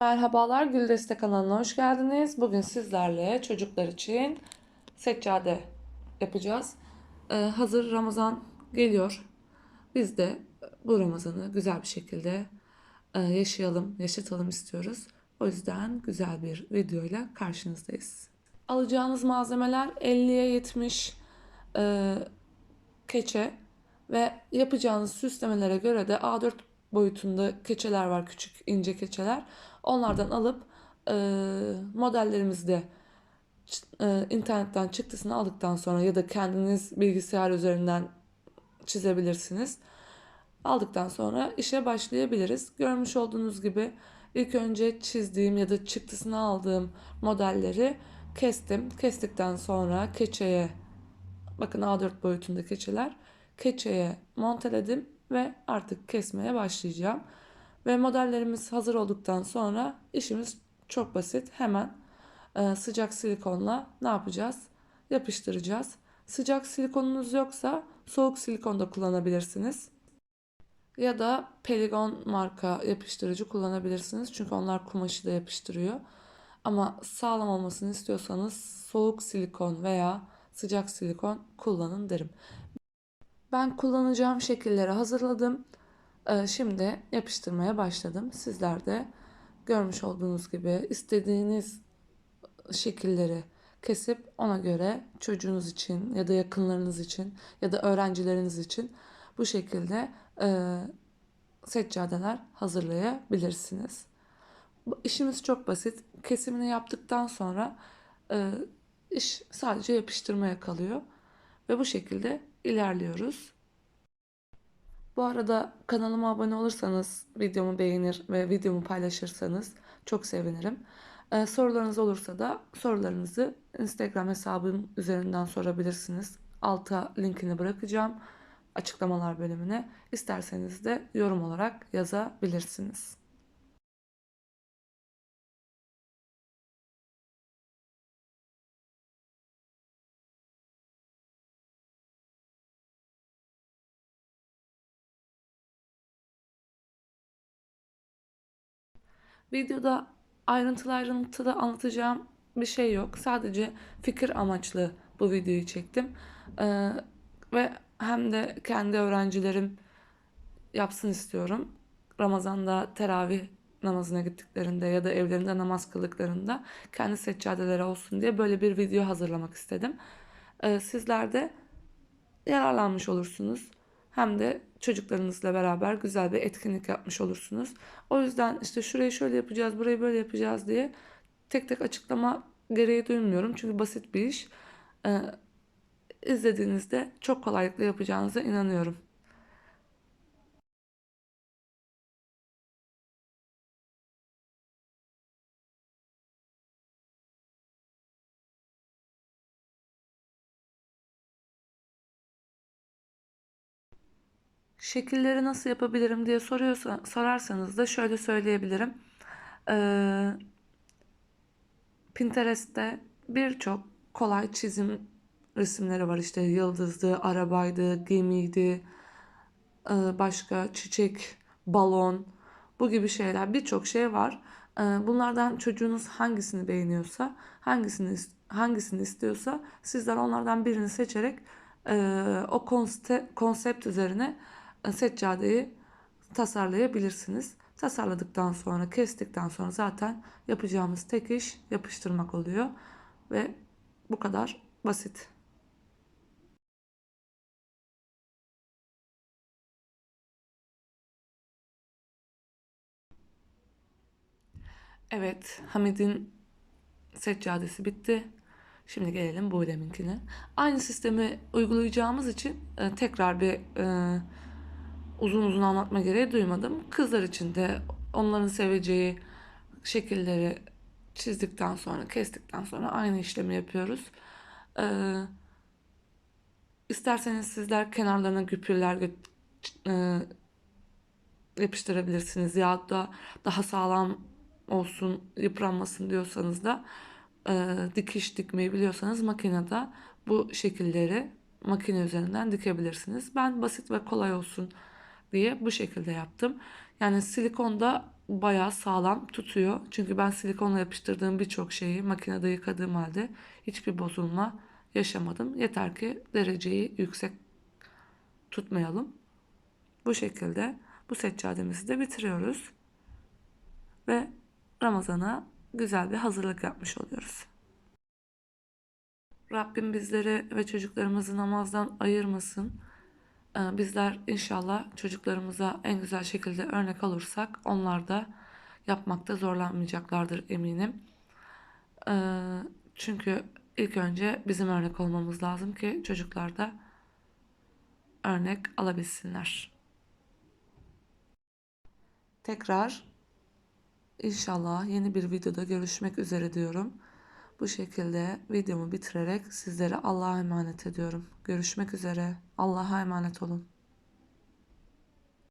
Merhabalar, Güldeste kanalına hoş geldiniz. Bugün sizlerle çocuklar için seccade yapacağız. Ee, hazır Ramazan geliyor. Biz de bu Ramazan'ı güzel bir şekilde e, yaşayalım, yaşatalım istiyoruz. O yüzden güzel bir videoyla karşınızdayız. Alacağınız malzemeler 50'ye 70 e, keçe ve yapacağınız süslemelere göre de A4 boyutunda keçeler var, küçük ince keçeler. Onlardan alıp e, modellerimizi de e, internetten çıktısını aldıktan sonra ya da kendiniz bilgisayar üzerinden çizebilirsiniz. Aldıktan sonra işe başlayabiliriz. Görmüş olduğunuz gibi ilk önce çizdiğim ya da çıktısını aldığım modelleri kestim. Kestikten sonra keçeye bakın A4 boyutunda keçeler keçeye monteledim ve artık kesmeye başlayacağım. Ve modellerimiz hazır olduktan sonra işimiz çok basit. Hemen e, sıcak silikonla ne yapacağız? Yapıştıracağız. Sıcak silikonunuz yoksa soğuk silikon da kullanabilirsiniz. Ya da Peligon marka yapıştırıcı kullanabilirsiniz. Çünkü onlar kumaşı da yapıştırıyor. Ama sağlam olmasını istiyorsanız soğuk silikon veya sıcak silikon kullanın derim. Ben kullanacağım şekilleri hazırladım. Ee, Şimdi yapıştırmaya başladım. Sizler de görmüş olduğunuz gibi istediğiniz şekilleri kesip ona göre çocuğunuz için ya da yakınlarınız için ya da öğrencileriniz için bu şekilde e, seccadeler hazırlayabilirsiniz. İşimiz çok basit. Kesimini yaptıktan sonra e, iş sadece yapıştırmaya kalıyor ve bu şekilde ilerliyoruz. Bu arada kanalıma abone olursanız, videomu beğenir ve videomu paylaşırsanız çok sevinirim. Ee, sorularınız olursa da sorularınızı Instagram hesabım üzerinden sorabilirsiniz. Alta linkini bırakacağım açıklamalar bölümüne. İsterseniz de yorum olarak yazabilirsiniz. Videoda ayrıntılı ayrıntılı anlatacağım bir şey yok. Sadece fikir amaçlı bu videoyu çektim. Ee, ve hem de kendi öğrencilerim yapsın istiyorum. Ramazan'da teravih namazına gittiklerinde ya da evlerinde namaz kıldıklarında kendi seccadeleri olsun diye böyle bir video hazırlamak istedim. Ee, sizler de yararlanmış olursunuz. Hem de çocuklarınızla beraber güzel bir etkinlik yapmış olursunuz. O yüzden işte şurayı şöyle yapacağız, burayı böyle yapacağız diye tek tek açıklama gereği duymuyorum. Çünkü basit bir iş. Ee, izlediğinizde çok kolaylıkla yapacağınıza inanıyorum. Şekilleri nasıl yapabilirim diye soruyorsa, sorarsanız da şöyle söyleyebilirim. Ee, Pinterest'te birçok kolay çizim resimleri var. İşte yıldızdı, arabaydı, gemiydi, e, başka çiçek, balon, bu gibi şeyler birçok şey var. Ee, Bunlardan çocuğunuz hangisini beğeniyorsa, hangisini hangisini istiyorsa sizler onlardan birini seçerek e, o konsept, konsept üzerine e, seccadeyi tasarlayabilirsiniz. Tasarladıktan sonra, kestikten sonra zaten yapacağımız tek iş yapıştırmak oluyor ve bu kadar basit. Evet, Hamid'in seccadesi bitti. Şimdi gelelim Buğdem'inkine. Aynı sistemi uygulayacağımız için e, tekrar bir e, uzun uzun anlatma gereği duymadım. Kızlar için de onların seveceği şekilleri çizdikten sonra, kestikten sonra aynı işlemi yapıyoruz. Ee, isterseniz sizler kenarlarına güpürler e, yapıştırabilirsiniz ya da daha sağlam olsun, yıpranmasın diyorsanız da e, dikiş dikmeyi biliyorsanız makinede bu şekilleri makine üzerinden dikebilirsiniz. Ben basit ve kolay olsun diye bu şekilde yaptım. Yani silikonda bayağı sağlam tutuyor. Çünkü ben silikonla yapıştırdığım birçok şeyi makinede yıkadığım halde hiçbir bozulma yaşamadım. Yeter ki dereceyi yüksek tutmayalım. Bu şekilde bu seccademizi de bitiriyoruz. Ve Ramazan'a güzel bir hazırlık yapmış oluyoruz. Rabbim bizleri ve çocuklarımızı namazdan ayırmasın. Ee, Bizler inşallah çocuklarımıza en güzel şekilde örnek olursak onlar da yapmakta zorlanmayacaklardır eminim. Ee, Çünkü ilk önce bizim örnek olmamız lazım ki çocuklar da örnek alabilsinler. Tekrar inşallah yeni bir videoda görüşmek üzere diyorum. Bu şekilde videomu bitirerek sizlere Allah'a emanet ediyorum. Görüşmek üzere. Allah'a emanet olun.